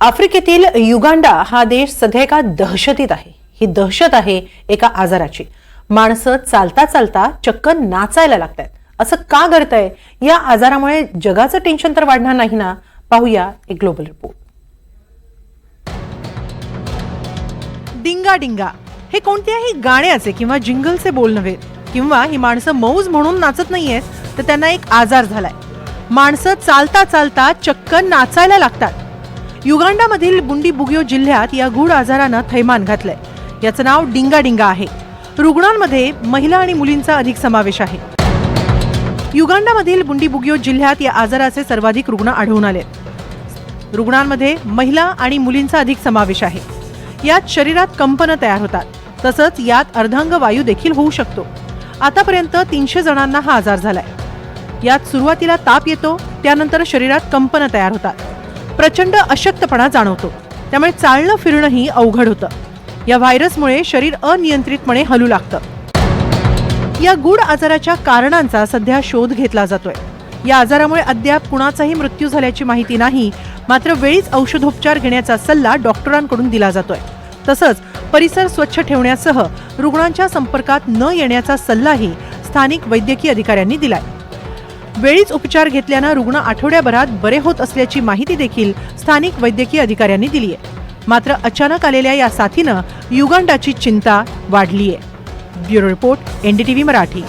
आफ्रिकेतील युगांडा हा देश सध्या एका दहशतीत आहे. ही दहशत आहे एका आजाराची. माणसं चालता चालता चक्क नाचायला लागतात. असं का घडतंय? या आजारामुळे जगाचं टेन्शन तर वाढणार नाही ना? पाहूया एक ग्लोबल रिपोर्ट डिंगा डिंगा हे कोणत्याही गाण्याचे किंवा जिंगलचे बोल नव्हे. किंवा ही माणसं मौज म्हणून नाचत नाहीयेत तर त्यांना एक आजार झालाय. माणसं चालता चालता चक्क नाचायला लागतात. युगांडामधील बुंडी बुगियो जिल्ह्यात या गूढ आजारानं थैमान घातलंय. याचं नाव डिंगा डिंगा आहे. रुग्णांमध्ये महिला आणि मुलींचा अधिक समावेश आहे. युगांडामधील बुंडी बुगियो जिल्ह्यात या आजाराचे सर्वाधिक रुग्ण आढळून आले. रुग्णांमध्ये महिला आणि मुलींचा अधिक समावेश आहे. यात शरीरात कंपनं तयार होतात. तसंच यात अर्धांग वायू देखील होऊ शकतो. आतापर्यंत तीनशे जणांना हा आजार झालाय. यात सुरुवातीला ताप येतो त्यानंतर शरीरात कंपनं तयार होतात. प्रचंड अशक्तपणा जाणवतो. त्यामुळे चालणं फिरणंही अवघड होतं. या व्हायरसमुळे शरीर अनियंत्रितपणे हलू लागतं. या गूढ आजाराच्या कारणांचा सध्या शोध घेतला जातोय. या आजारामुळे अद्याप कुणाचाही मृत्यू झाल्याची माहिती नाही मात्र वेळीच औषधोपचार घेण्याचा सल्ला डॉक्टरांकडून दिला जातोय. तसंच परिसर स्वच्छ ठेवण्यासह रुग्णांच्या संपर्कात न येण्याचा सल्लाही स्थानिक वैद्यकीय अधिकाऱ्यांनी दिलाय. वेळीच उपचार घेतल्यानं रुग्ण आठवड्याभरात बरे होत असल्याची माहिती देखील स्थानिक वैद्यकीय अधिकाऱ्यांनी दिली आहे. मात्र अचानक आलेल्या या साथीनं युगांडाची चिंता वाढली आहे ब्युरो रिपोर्ट एनडीटीव्ही मराठी.